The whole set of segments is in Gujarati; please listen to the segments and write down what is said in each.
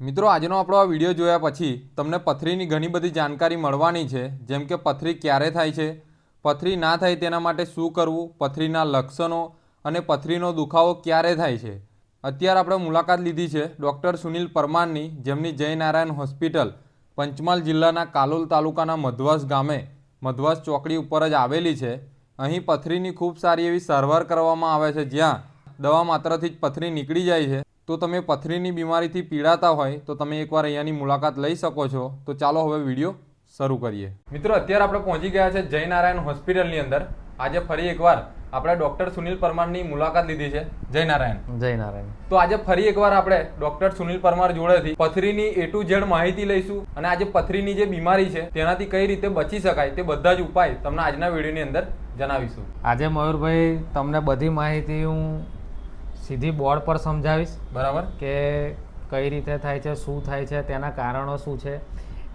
મિત્રો, આજનો આપણો આ વીડિયો જોયા પછી તમને પથરીની ઘણી બધી જાણકારી મળવાની છે, જેમ કે પથરી ક્યારે થાય છે, પથરી ના થાય તેના માટે શું કરવું, પથરીના લક્ષણો અને પથરીનો દુખાવો ક્યારે થાય છે. અત્યારે આપણે મુલાકાત લીધી છે ડૉક્ટર સુનિલ પરમારની, જેમની જયનારાયણ હોસ્પિટલ, પંચમહાલ જિલ્લાના કાલોલ તાલુકાના મધવાસ ગામે, મધવાસ ચોકડી ઉપર જ આવેલી છે. અહીં પથરીની ખૂબ સારી એવી સારવાર કરવામાં આવે છે, જ્યાં દવા માત્રથી જ પથરી નીકળી જાય છે. તો તમે પથરીની બીમારીથી પીડાતા હોય તો તમે એકવાર અહીંયાની મુલાકાત લઈ શકો છો. તો ચાલો હવે વીડિયો શરૂ કરીએ. મિત્રો અત્યારે આપણે પહોંચી ગયા છે જયનારાયણ હોસ્પિટલની અંદર. આજે ફરી એકવાર આપણે ડૉક્ટર સુનિલ પરમારની મુલાકાત લીધી છે. જયનારાયણ જય નારાયણ. તો આજે ફરી એકવાર આપણે ડોક્ટર સુનિલ પરમાર જોડેથી પથરીની એ ટુ ઝેડ માહિતી લઈશું અને આજે પથરીની જે બીમારી છે તેનાથી કઈ રીતે બચી શકાય તે બધા જ ઉપાય તમને આજના વિડીયોની અંદર જણાવીશું. આજે મયુરભાઈ તમને બધી માહિતી હું સીધી બોર્ડ પર સમજાવીશ બરાબર. કે કઈ રીતે થાય છે શું થાય છે તેના કારણો શું છે.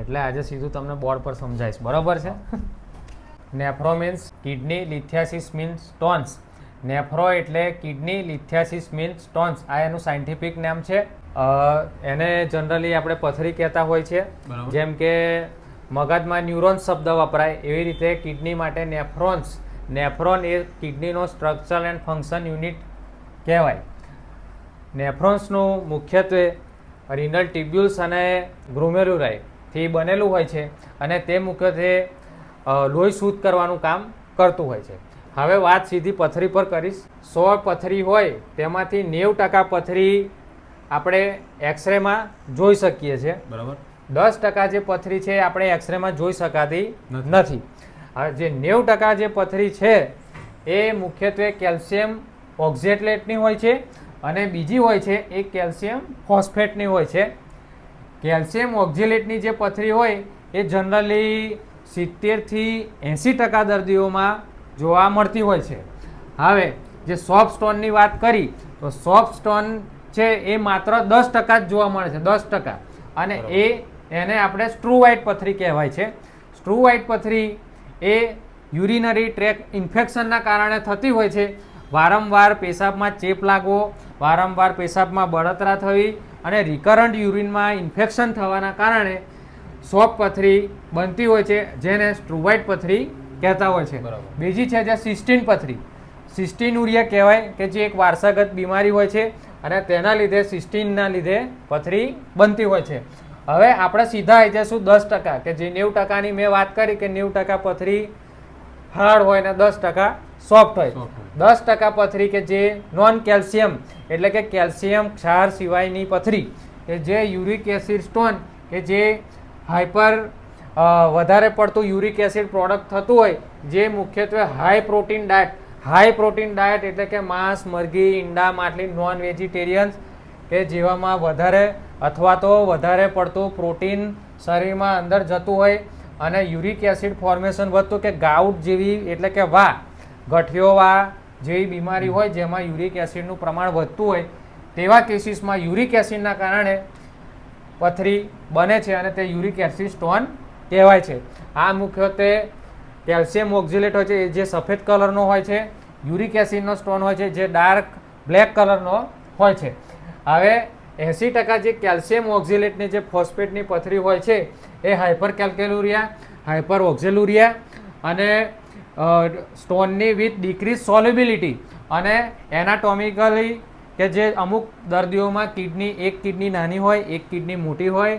એટલે આજે સીધું તમને બોર્ડ પર સમજાવીશ. બરાબર છે? Nephro means kidney lithiasis means stones. Nephro એટલે કિડની લિથિયાસિસ મીન્સ સ્ટોન્સ. આ એનું સાયન્ટિફિક નામ છે. એને જનરલી આપણે પથરી કહેતા હોય છે. જેમ કે મગજમાં ન્યુરોન્સ શબ્દ વપરાય. એવી રીતે કિડની માટે નેફ્રોન્સ. નેફ્રોન એ કિડનીનો સ્ટ્રક્ચર એન્ડ ફંક્શન યુનિટ કહેવાય. નેફ્રોન્સનું મુખ્યત્વે રિનલ ટિબ્યુલ્સ અને ગ્રુમેરુરાયથી બનેલું હોય છે અને તે મુખ્યત્વે લોહી શુદ્ધ કરવાનું કામ કરતું હોય છે. હવે વાત સીધી પથરી પર કરીશ. સો પથરી હોય તેમાંથી નેવું ટકા પથરી આપણે એક્સરેમાં જોઈ શકીએ છીએ. બરાબર. દસ ટકા જે પથરી છે આપણે એક્સરેમાં જોઈ શકાતી નથી. નથી. હવે જે નેવું ટકા જે પથરી છે એ મુખ્યત્વે કેલ્શિયમ ઓક્ઝેટલેટની હોય છે અને બીજી હોય છે એ કેલ્શિયમ ફોસ્ફેટની હોય છે. કેલ્શિયમ ઓક્ઝેલેટની જે પથરી હોય એ જનરલી સિત્તેરથી એંસી ટકા દર્દીઓમાં જોવા મળતી હોય છે. હવે જે સોફ્ટ સ્ટોનની વાત કરી તો સોફ્ટ સ્ટોન છે એ માત્ર દસ ટકા જ જોવા મળે છે દસ ટકા. અને એ એને આપણે સ્ટ્રુ વ્હાઇટ પથરી કહેવાય છે. સ્ટ્રુ વ્હાઇટ પથરી એ યુરિનરી ટ્રેક ઇન્ફેક્શનના કારણે થતી હોય છે. વારંવાર પેશાબમાં ચેપ લાગવો વારંવાર પેશાબમાં બળતરા થવી અને રિકરન્ટ યુરિનમાં ઇન્ફેક્શન થવાના કારણે સોપ પથરી બનતી હોય છે જેને સ્ટ્રુવાઇટ પથરી કહેતા હોય છે. બરાબર. બીજી છે જે સિસ્ટીન પથરી. સિસ્ટીનુરિયા કહેવાય કે જે એક વારસાગત બીમારી હોય છે અને તેના લીધે સિસ્ટીનના લીધે પથરી બનતી હોય છે. હવે આપણે સીધા આવી જઈશું દસ ટકા કે જે નેવું ટકાની મેં વાત કરી કે નેવું ટકા પથરી હાર્ડ હોય ને દસ ટકા સોફ્ટ હોય. દસ ટકા પથરી કે જે નોન કેલ્શિયમ એટલે કે કેલ્શિયમ ક્ષાર સિવાયની પથરી કે જે યુરિક એસિડ સ્ટોન કે જે હાઇપર વધારે પડતું યુરિક એસિડ પ્રોડક્ટ થતું હોય જે મુખ્યત્વે high protein diet high protein diet એટલે કે માંસ મરઘી ઈંડા માટલી નોન વેજીટેરિયન્સ કે જેવામાં વધારે અથવા તો વધારે પડતું પ્રોટીન શરીરમાં અંદર જતું હોય અને યુરિક એસિડ ફોર્મેશન વધતું કે ગાઉટ જેવી એટલે કે વા ગઠિયો વા જેવી બીમારી હોય, જેમાં યુરિક એસિડનું પ્રમાણ વધતું હોય, તેવા કેસીસમાં યુરિક એસિડના કારણે પથરી બને છે અને તે યુરિક એસિડ સ્ટોન કહેવાય છે. આ મુખ્યત્વે કેલ્શિયમ ઓક્ઝિલેટ હોય છે, એ જે સફેદ કલરનો હોય છે, યુરિક એસિડનો સ્ટોન હોય છે, જે ડાર્ક બ્લેક કલરનો હોય છે. હવે એંસી ટકા જે કેલ્શિયમ ઓક્ઝિલેટની જે ફોસ્ફેટની પથરી હોય છે, એ હાઇપર કેલ્કેલુરિયા હાઇપર ઓક્ઝેલુરિયા અને સ્ટોનની વિથ ડિક્રીઝ સોલ્યુબિલિટી. અને એનાટોમિકલી કે જે અમુક દર્દીઓમાં કિડની એક કિડની નાની હોય એક કિડની મોટી હોય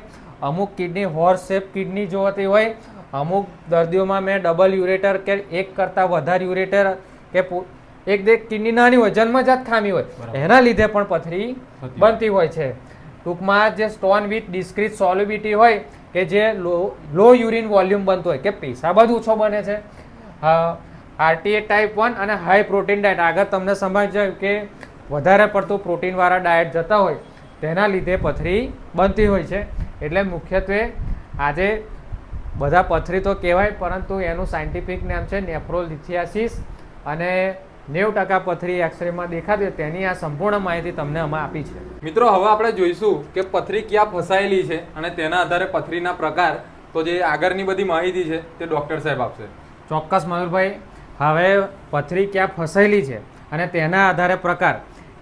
અમુક કિડની હોર્સ શેપ કિડની જોવાતી હોય અમુક દર્દીઓમાં મેં ડબલ યુરેટર કે એક કરતાં વધારે યુરેટર કે એક બે કિડની નાની હોય જન્મજાત ખામી હોય એના લીધે પણ પથરી બનતી હોય છે. ટૂંકમાં જે સ્ટોન વિથ ડિસ્ક્રીટ સોલ્યુબિલિટી હોય કે જે લો લો યુરિન વોલ્યુમ બનતો હોય કે પેશાબ જ ઓછો બને છે આરટીએ ટાઈપ વન અને હાઈ પ્રોટીન ડાયટ આગળ તમને સમજાયું કે વધારે પડતું પ્રોટીનવાળા ડાયટ જતા હોય, તેના લીધે પથરી બનતી હોય છે. એટલે મુખ્યત્વે આજે બધા પથરી તો કહેવાય, પરંતુ એનું સાયન્ટિફિક નામ છે નેફ્રોલિથિયાસિસ અને નેવું ટકા પથરી એક્સરેમાં દેખાતી હોય, તેની આ સંપૂર્ણ માહિતી તમને અમે આપી છે. મિત્રો, હવે આપણે જોઈશું કે પથરી ક્યાં ફસાયેલી છે અને તેના આધારે પથરીના પ્રકાર. તો જે આગળની બધી માહિતી છે તે ડૉક્ટર સાહેબ આપશે. ચોક્કસ મયુરભાઈ હવે પથરી ક્યાં ફસાયેલી છે અને તેના આધારે પ્રકાર.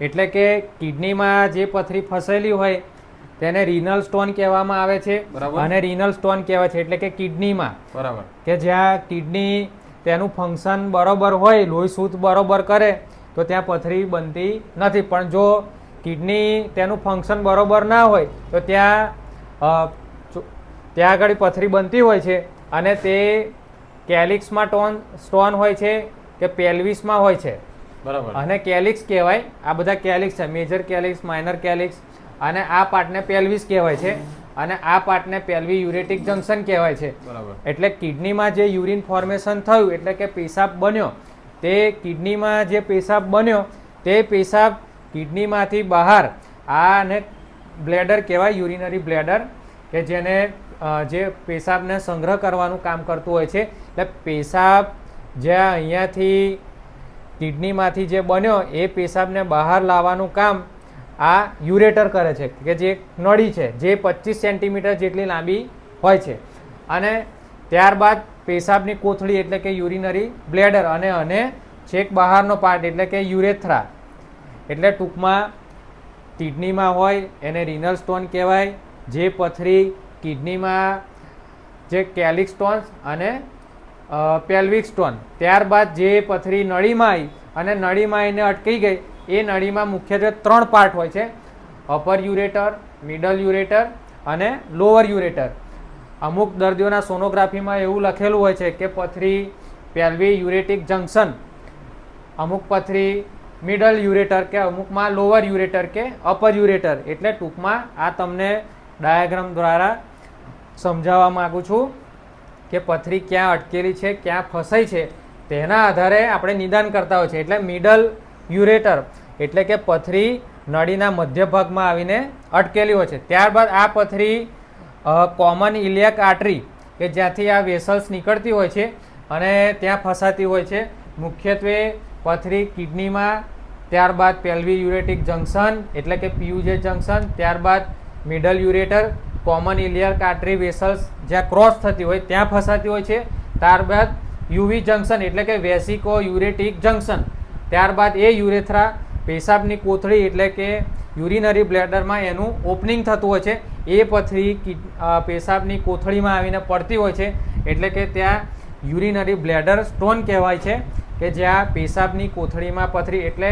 એટલે કે કિડનીમાં જે પથરી ફસાયેલી હોય તેને રિનલ સ્ટોન કહેવામાં આવે છે બરાબર. અને રિનલ સ્ટોન કહેવાય છે એટલે કે કિડનીમાં. બરાબર. કે જ્યાં કિડની તેનું ફંક્શન બરોબર હોય લોહી સૂત બરોબર કરે તો ત્યાં પથરી બનતી નથી. પણ જો કિડની તેનું ફંક્શન બરોબર ના હોય તો ત્યાં ત્યાં આગળ પથરી બનતી હોય છે અને તે કેલિક્સમાં ટોન સ્ટોન હોય છે કે પેલ્વિસમાં હોય છે. બરાબર. અને કેલિક્સ કહેવાય આ બધા કેલિક્સ છે મેજર કેલિક્સ માઇનર કેલિક્સ અને આ પાર્ટને પેલ્વિસ કહેવાય છે અને આ પાર્ટને પેલ્વી યુરેટિક જંક્શન કહેવાય છે. બરાબર. એટલે કિડનીમાં જે યુરિન ફોર્મેશન થયું એટલે કે પેશાબ બન્યો તે કિડનીમાં જે પેશાબ બન્યો તે પેશાબ કિડનીમાંથી બહાર આને બ્લેડર કહેવાય યુરિનરી બ્લેડર કે જેને જે પેશાબને સંગ્રહ કરવાનું કામ કરતું હોય છે. એટલે પેશાબ જ્યાં અહીંયાથી કિડનીમાંથી જે બન્યો, એ પેશાબને બહાર લાવવાનું કામ આ યુરેટર કરે છે, કે જે નળી છે, જે પચીસ સેન્ટીમીટર જેટલી લાંબી હોય છે. અને ત્યારબાદ પેશાબની કોથળી એટલે કે યુરિનરી બ્લેડર અને અને છેક બહારનો પાર્ટ એટલે કે યુરેથ્રા. એટલે ટૂંકમાં કિડનીમાં હોય, એને રિનલ સ્ટોન કહેવાય. જે પથરી કિડનીમાં જે કેલિક સ્ટોન્સ અને પેલ્વિક સ્ટોન, ત્યારબાદ જે પથરી નળીમાં આવી અને નળીમાં એને અટકી ગઈ, એ નળીમાં મુખ્યત્વે ત્રણ પાર્ટ હોય છે. અપર યુરેટર, મિડલ યુરેટર અને લોઅર યુરેટર. અમુક દર્દીઓના સોનોગ્રાફીમાં એવું લખેલું હોય છે કે પથરી પેલ્વી યુરેટિક જંક્શન, અમુક પથરી મિડલ યુરેટર કે અમુકમાં લોઅર યુરેટર કે અપર યુરેટર. એટલે ટૂંકમાં આ તમને ડાયાગ્રામ દ્વારા સમજાવવા માગું છું કે પથરી ક્યાં અટકેલી છે, ક્યાં ફસાઈ છે, તેના આધારે આપણે નિદાન કરતા હોય છે. એટલે મિડલ યુરેટર એટલે કે પથરી નળીના મધ્ય ભાગમાં આવીને અટકેલી હોય છે. ત્યારબાદ આ પથરી કોમન ઇલિયક આર્ટરી કે જ્યાંથી આ વેસલ્સ નીકળતી હોય છે અને ત્યાં ફસાતી હોય છે. મુખ્યત્વે પથરી કિડનીમાં, ત્યારબાદ પેલ્વી યુરેટિક જંક્શન એટલે કે પીયુજે જંક્શન ત્યારબાદ middle ureter common iliac artery vessels જ્યાં ક્રોસ થતી હોય, ત્યાં ફસાતી હોય છે. ત્યારબાદ યુવી જંક્શન એટલે કે વેસિકો યુરેટિક જંક્શન ત્યારબાદ એ યુરેથ્રા પેશાબની કોથળી એટલે કે યુરિનરી બ્લેડરમાં એનું ઓપનિંગ થતું હોય છે. એ પથરી પેશાબની કોથળીમાં આવીને પડતી હોય છે. એટલે કે ત્યાં યુરિનરી બ્લેડર સ્ટોન કહેવાય છે કે જ્યાં પેશાબની કોથળીમાં પથરી એટલે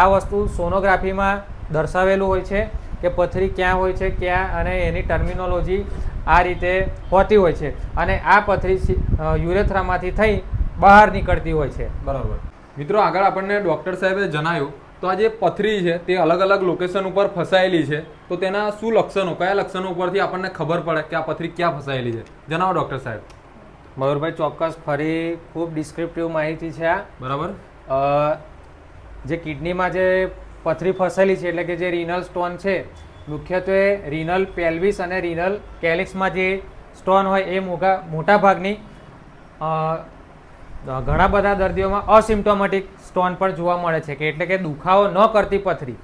આ વસ્તુ સોનોગ્રાફીમાં દર્શાવેલું હોય છે. કે પથરી ક્યાં હોય છે ક્યાં અને એની ટર્મિનોલોજી આ રીતે હોતી હોય છે. અને આ પથરી યુરેથ્રામાંથી થઈ બહાર નીકળતી હોય છે. બરાબર. મિત્રો આગળ આપણને ડૉક્ટર સાહેબે જણાવ્યું તો આ જે પથરી છે તે અલગ અલગ લોકેશન ઉપર ફસાયેલી છે. તો તેના શું લક્ષણો કયા લક્ષણો ઉપરથી આપણને ખબર પડે કે આ પથરી ક્યાં ફસાયેલી છે? જણાવો ડૉક્ટર સાહેબ. મયુરભાઈ ચોક્કસ ફરી ખૂબ ડિસ્ક્રિપ્ટિવ માહિતી છે આ. બરાબર. જે કિડનીમાં જે પથરી ફસેલી છે એટલે કે જે રિનલ સ્ટોન છે, મુખ્યત્વે રિનલ પેલ્વિસ અને રિનલ કેલિક્સમાં જે સ્ટોન હોય એ મોટા મોટા ભાગની ઘણા બધા દર્દીઓમાં અસિમ્ટોમેટિક સ્ટોન પણ જોવા મળે છે કે એટલે કે દુખાવો ન કરતી પથરી.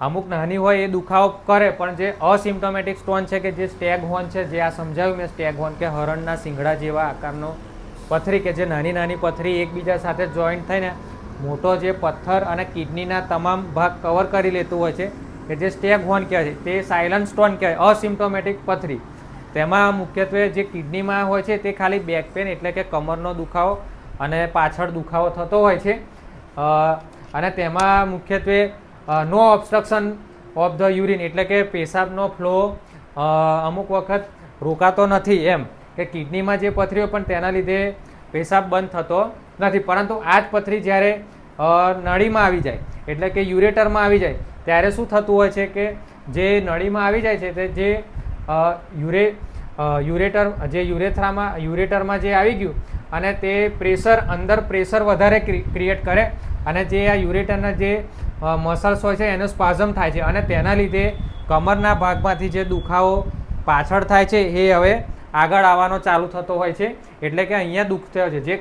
અમુક નાની હોય એ દુખાવો કરે, પણ જે અસિમ્ટોમેટિક સ્ટોન છે કે જે સ્ટેગ હોર્ન છે, જે આ સમજાવ્યું મેં સ્ટેગ હોર્ન કે હરણના શિંગડા જેવા આકારનો પથરી કે જે નાની નાની પથરી એકબીજા સાથે જોઈન્ટ થઈને મોટો જે પથ્થર અને કિડનીના તમામ ભાગ કવર કરી લેતું હોય છે, કે જે સ્ટેગ હોર્ન કહેવાય છે, તે સાયલન્ટ સ્ટોન કહેવાય અસિમ્ટોમેટિક પથરી. તેમાં મુખ્યત્વે જે કિડનીમાં હોય છે, તે ખાલી બેક પેન એટલે કે કમરનો દુખાવો અને પાછળ દુખાવો થતો હોય છે. અને તેમાં મુખ્યત્વે નો ઓબ્સ્ટ્રક્શન ઓફ ધ યુરિન એટલે કે પેશાબનો ફ્લો અમુક વખત રોકાતો નથી એમ, કે કિડનીમાં જે પથરી હોય પણ તેના લીધે પેશાબ બંધ થતો નથી. પરંતુ આ જ પથરી જ્યારે નળીમાં આવી જાય, એટલે કે યુરેટરમાં આવી જાય, ત્યારે શું થતું હોય છે કે જે નળીમાં આવી જાય છે તે જે યુરે યુરેટર, જે યુરેથ્રામાં, યુરેટરમાં જે આવી ગયું અને તે પ્રેશર અંદર પ્રેશર વધારે ક્રિએટ કરે અને જે આ યુરેટરના જે મસલ્સ હોય છે એનો સ્પાઝમ થાય છે અને તેના લીધે કમરના ભાગમાંથી જે દુખાવો પાછળ થાય છે એ હવે આગળ આવવાનો ચાલુ થતો હોય છે. એટલે કે અહીંયા દુઃખ થયો છે. જે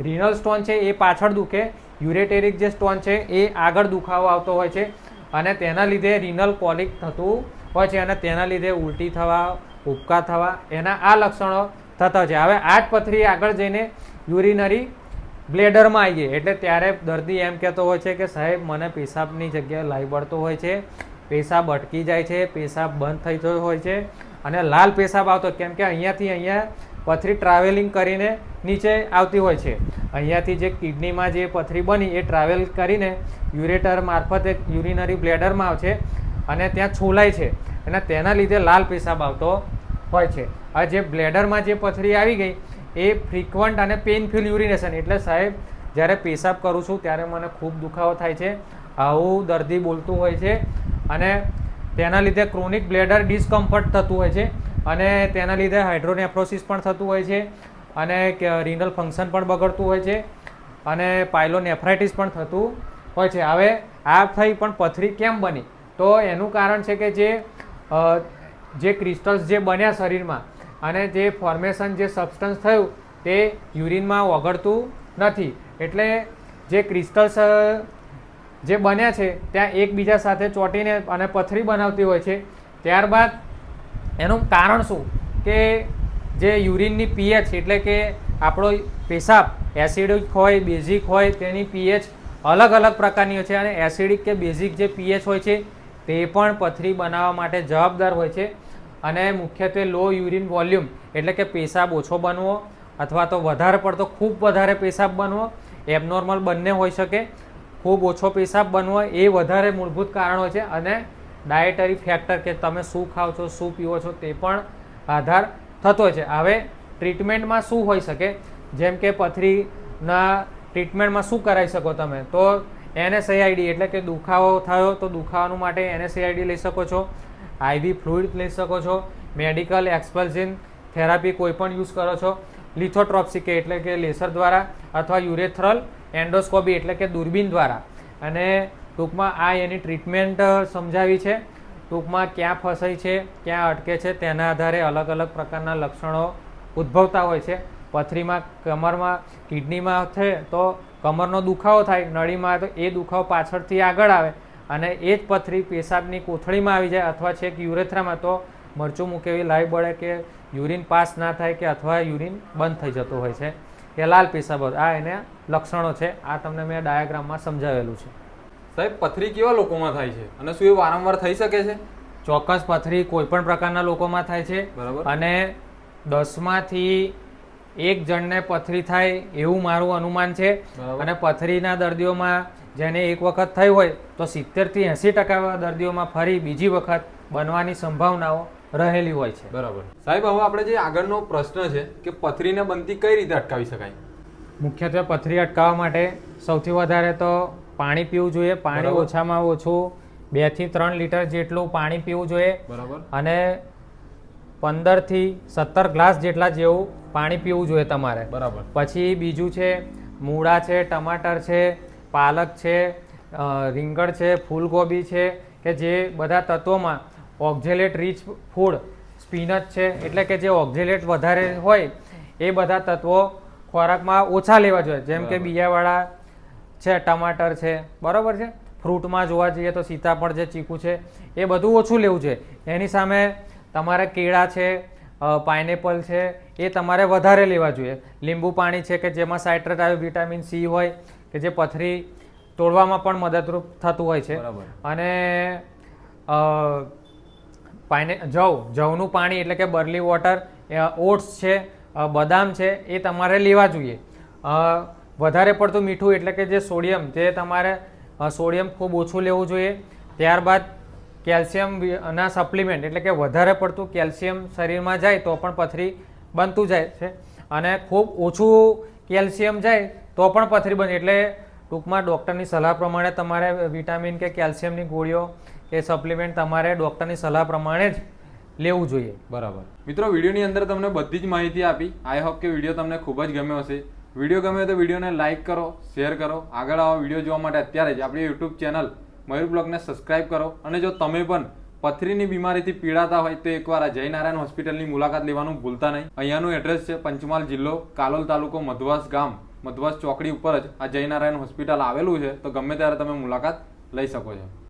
રિનલ સ્ટોન છે, એ પાછળ દુખે. યુરેટેરિક જે સ્ટોન છે, એ આગળ દુખાવો આવતો હોય છે. અને તેના લીધે રિનલ કોલિક થતું હોય છે અને તેના લીધે ઉલટી થવા, ઉબકા થવા, એના આ લક્ષણો થતા છે. હવે આ જ પથરી આગળ જઈને યુરિનરી બ્લેડરમાં આવી ગઈ એટલે ત્યારે દર્દી એમ કહેતો હોય છે કે, સાહેબ, મને પેશાબની જગ્યાએ લાઈ બળતો હોય છે. પેશાબ અટકી જાય છે. પેશાબ બંધ થઈ ગયો હોય છે. અને લાલ પેશાબ આવતો. કેમ કે અહીંયાથી અહીંયા પથરી ટ્રાવેલિંગ કરીને નીચે આવતી હોય છે. અહીંયાથી જે કિડનીમાં જે પથરી બની એ ટ્રાવેલ કરીને યુરેટર મારફતે યુરિનરી બ્લેડરમાં આવશે અને ત્યાં છોલાય છે અને તેના લીધે લાલ પેશાબ આવતો હોય છે. આ જે બ્લેડરમાં જે પથરી આવી ગઈ એ ફ્રિકવન્ટ અને પેઇનફુલ યુરિનેશન એટલે સાહેબ, જ્યારે પેશાબ કરું છું ત્યારે મને ખૂબ દુખાવો થાય છે, આવું દર્દી બોલતું હોય છે અને તેના લીધે ક્રોનિક બ્લેડર ડિસ્કમ્ફર્ટ થતું હોય છે. અને તેના લીધે હાઇડ્રોનેફ્રોસિસ પણ થતું હોય છે અને રિનલ ફંક્શન પણ બગડતું હોય છે અને પાયલોનેફ્રાઇટિસ પણ થતું હોય છે. હવે આ થઈ પણ પથરી કેમ બની? તો એનું કારણ છે કે જે જે ક્રિસ્ટલ્સ જે બન્યા શરીરમાં અને જે ફોર્મેશન જે સબસ્ટન્સ થયું તે યુરિનમાં ઓગળતું નથી. એટલે જે ક્રિસ્ટલ્સ જે બન્યા છે, ત્યાં એકબીજા સાથે ચોંટીને અને પથરી બનાવતી હોય છે. ત્યારબાદ એનું કારણ શું? કે જે યુરિનની પીએચ એટલે કે આપણો પેશાબ, એસિડિક હોય, બેઝિક હોય, તેની પીએચ અલગ અલગ પ્રકારની હોય છે અને એસિડિક કે બેઝિક જે પીએચ હોય છે, તે પણ પથરી બનાવવા માટે જવાબદાર હોય છે. અને મુખ્યત્વે લો યુરિન વોલ્યુમ એટલે કે પેશાબ ઓછો બનવો અથવા તો વધારે પડતો ખૂબ વધારે પેશાબ બનવો, એબનોર્મલ બંને હોઈ શકે. ખૂબ ઓછો પેશાબ બનવો એ વધારે મૂળભૂત કારણ હોય છે અને ડાયટરી ફેક્ટર કે તમે શું ખાઓ છો, શું પીવો છો તે પણ આધાર થતો છે. હવે ટ્રીટમેન્ટમાં શું હોઈ શકે? જેમ કે પથરીના ટ્રીટમેન્ટમાં શું કરાવી શકો તમે? તો એનએસએઆઈડી એટલે કે દુખાવો થયો તો દુખાવાનું માટે એનએસએઆઈડી લઈ શકો છો. આઈવી ફ્લુઇડ લઈ શકો છો. મેડિકલ એક્સપલ્સિન થેરાપી કોઈ પણ યુઝ કરો છો. લિથોટ્રોપ્સિકે એટલે કે લેસર દ્વારા અથવા યુરેથ્રલ એન્ડોસ્કોપી એટલે કે દૂરબીન દ્વારા. અને ટૂંકમાં આ એની ટ્રીટમેન્ટ સમજાવી છે. ટૂંકમાં ક્યાં ફસાય છે, ક્યાં અટકે છે, તેના આધારે અલગ અલગ પ્રકારના લક્ષણો ઉદ્ભવતા હોય છે. પથરીમાં, કમરમાં, કિડનીમાં છે તો કમરનો દુખાવો થાય, નળીમાં તો એ દુખાવો પાછળથી આગળ આવે અને એ જ પથરી પેશાબની કોથળીમાં આવી જાય અથવા છેક યુરેથ્રામાં તો મરચું મૂકે એવી લાવી બળે કે યુરિન પાસ ના થાય કે અથવા યુરિન બંધ થઈ જતું હોય છે. કે લાલ પેશાબ. આ એને લક્ષણો છે. આ તમને મેં ડાયાગ્રામમાં સમજાવેલું છે. સાહેબ પથરી કેવા લોકોમાં થાય છે? અને શું એ વારંવાર થઈ શકે છે? ચોક્કસ પથરી કોઈ પણ પ્રકારના લોકોમાં થાય છે. બરાબર. અને દસમાંથી એક જણને પથરી થાય એવું મારું અનુમાન છે. અને પથરીના દર્દીઓમાં જેને એક વખત થઈ હોય તો સિત્તેરથી એંસી ટકા દર્દીઓમાં ફરી બીજી વખત બનવાની સંભાવનાઓ રહેલી હોય છે. બરાબર. સાહેબ હવે આપણે જે આગળનો પ્રશ્ન છે કે પથરીને બનતી કઈ રીતે અટકાવી શકાય? મુખ્યત્વે પથરી અટકાવવા માટે સૌથી વધારે તો પાણી પીવું જોઈએ પાણી ઓછામાં ઓછું બેથી ત્રણ લીટર જેટલું પાણી પીવું જોઈએ. બરાબર. અને પંદરથી સત્તર ગ્લાસ જેટલા જેવું પાણી પીવું જોઈએ તમારે. બરાબર. પછી બીજું છે મૂળા છે ટમાટર છે પાલક છે રીંગણ છે ફૂલગોબી છે કે જે બધા તત્વોમાં ઓક્ઝેલેટ રીચ ફૂડ સ્પિનચ છે એટલે કે જે ઓક્ઝેલેટ વધારે હોય એ બધા તત્વો ખોરાકમાં ઓછા લેવા જોઈએ. જેમ કે. બિયાવાળા છે ટમાટર છે બરાબર છે? ફ્રૂટમાં જોવા જઈએ તો સીતાફળ છે ચીકુ છે એ બધું ઓછું લેવું છે. એની સામે તમારે કેળા છે પાઇનેપલ છે એ તમારે વધારે લેવા જોઈએ. લીંબુ પાણી છે કે જેમાં સાઇટ્રેટ આવે વિટામિન સી હોય કે જે પથરી તોડવામાં પણ મદદરૂપ થતું હોય છે. બરાબર. અને પાઈને જવ જવનું પાણી એટલે કે બર્લી વોટર ઓટ્સ છે બદામ છે એ તમારે લેવા જોઈએ. વધારે પડતું મીઠું એટલે કે જે સોડિયમ તે તમારે સોડિયમ ખૂબ ઓછું લેવું જોઈએ. ત્યારબાદ કેલ્શિયમ વિ- સપ્લિમેન્ટ એટલે કે વધારે પડતું કેલ્શિયમ શરીરમાં જાય તો પણ પથરી બનતું જાય છે. અને ખૂબ ઓછું કેલ્શિયમ જાય તો પણ પથરી બને. એટલે ટૂંકમાં ડૉક્ટરની સલાહ પ્રમાણે તમારે વિટામિન કે કેલ્શિયમની ગોળીઓ કે સપ્લિમેન્ટ તમારે ડૉક્ટરની સલાહ પ્રમાણે જ લેવું જોઈએ. બરાબર. મિત્રો, વિડીયોની અંદર તમને બધી જ માહિતી આપી. આઈ હોપ કે વીડિયો તમને ખૂબ જ ગમ્યો હશે. વીડિયો ગમે તો વિડીયોને લાઇક કરો શેર કરો. આગળ આવા વીડિયો જોવા માટે અત્યારે જ આપણી યુટ્યુબ ચેનલ મયુર બ્લોગને સબસ્ક્રાઇબ કરો. અને જો તમે પણ પથરીની બીમારીથી પીડાતા હોય તો એકવાર આ જયનારાયણ હોસ્પિટલની મુલાકાત લેવાનું ભૂલતા નહીં. અહીંયાનું એડ્રેસ છે પંચમહાલ જિલ્લો, કાલોલ તાલુકો, મધવાસ ગામ. મધવાસ ચોકડી ઉપર જ આ જયનારાયણ હોસ્પિટલ આવેલું છે. તો ગમે ત્યારે તમે મુલાકાત લઈ શકો છો.